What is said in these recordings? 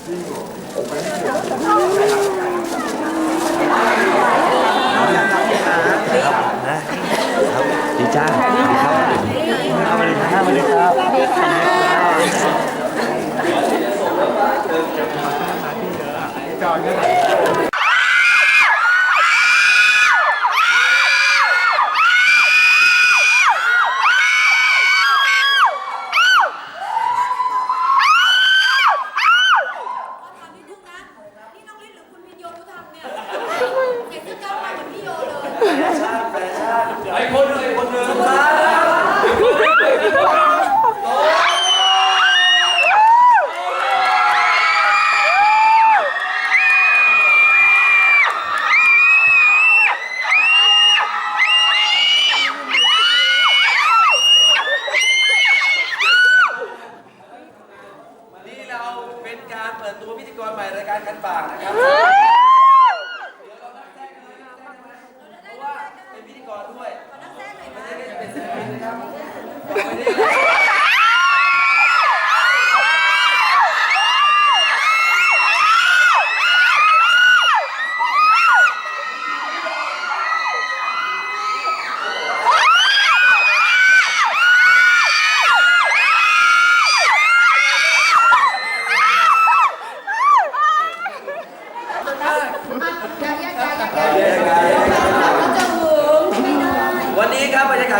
ดีจ้าสวัสดีครับสวัสดีครับสวัสดีครับถ ไอ้คนหนึ่งไอ้คนหนึงนี่เราเป็นการเปิดตัวพิธีกรใหม่รายการกันปากนะครับ Obrigada.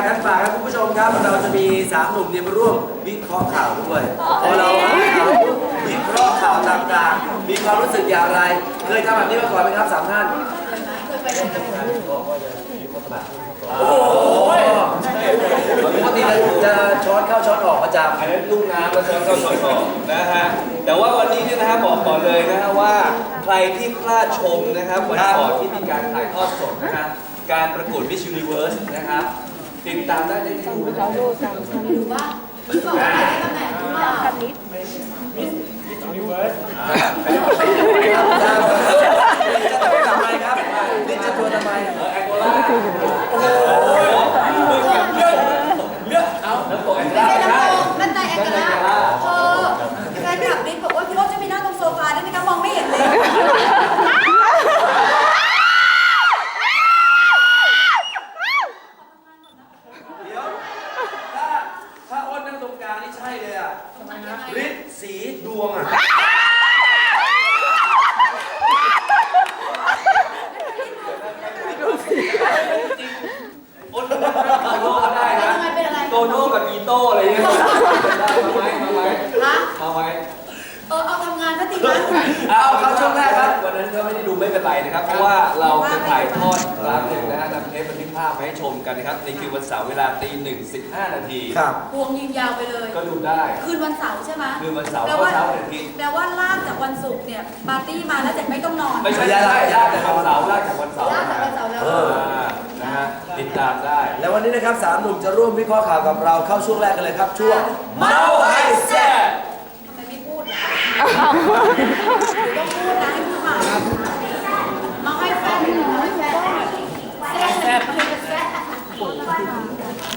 กาศกันปากครับคุณผู้ชมครับ เราจะมีสามหนุ่มเนี่ยมาร่วมวิเคราะห์ข่าวด้วยพอเราวิเคราะห์ข่าวต่างๆ มีความรู้สึกอย่างไร เคยทำแบบนี้มาก่อนไหมครับสามท่าน โอ้โหปกติจะช้อนเข้าช้อนออกประจำอันนั้นลูกน้ำแล้วช้อนเข้าช้อนออกนะฮะ แต่ว่าวันนี้เนี่ยนะฮะบอกก่อนเลยนะฮะว่าใครที่พลาดชมนะครับวันก่อนที่มีการถ่ายทอดสดนะครับการประกวด Miss Universe นะครับ ติดตามได้ในยูทูบนะครับดูว่าพี่บอกว่าใครได้ตำแหน่งว่าจะทำไมครับนี่จะตัวทำไม แองโกลาโอ้โหเลือกเลือกเอาน้ำตกแองโก ไม่ ลา ใช่ ไม่ น้ำ ใช่ โตมั่นใจแองกาลาเออแฟนคลับลิ้นบอกว่าพี่โรจน์จะมีหน้าตรงโซฟาได้ไหมคะมองไม่เห็นเลย เดี๋ยว ถ้าถ้าอ้นนั่งตรงกลางนี่ใช่เลยอะฤทธิ์สีดวงอะ โอ้โหโตโน่ก็ได้นะ ทำไมเป็นอะไร โตโน่กับอีโต้อะไรเงี้ยได้มาไหมมาไหมฮะมาไหมเออเอาทำงานซะทีนะเอาเข้าช่วงแรกครับวันนั้นก็ไม่ได้ดูไม่เป็นไรนะครับ เพราะว่าเราจะถ่ายทอดครั้งหนึ่งนะฮะนำเทปบันทึกภาพมาให้ชมกันนะครับในคืนวันเสาร์เวลาตีหนึ่งสิบห้านาทีครับพวงยิงยาวไปเลย ก็ดูได้ คืนวันเสาร์ใช่ไหมคืนวันเสาร์แปลว่าเช้าวันอาทิตย์ แปลว่าลากจากวันศุกร์เนี่ยปาร์ตี้มาแล้วเสร็จไม่ต้องนอน ไม่ใช่ได้ยากจากวันเสาร์ลากจากวันเสาร์ลากจากวันเสาร์แล้วอ่านะฮะติดตามได้แล้ ววันนี้นะครับสามหนุ่มจะร่วมวิเคราะห์ข่าวกับเราเข้าช่วงแรกกันเลยครับ ช่วงเมาส์ไฮแซ่บทำไมไม่พูดล่ะหรือต้องพูดนะให้พูดมา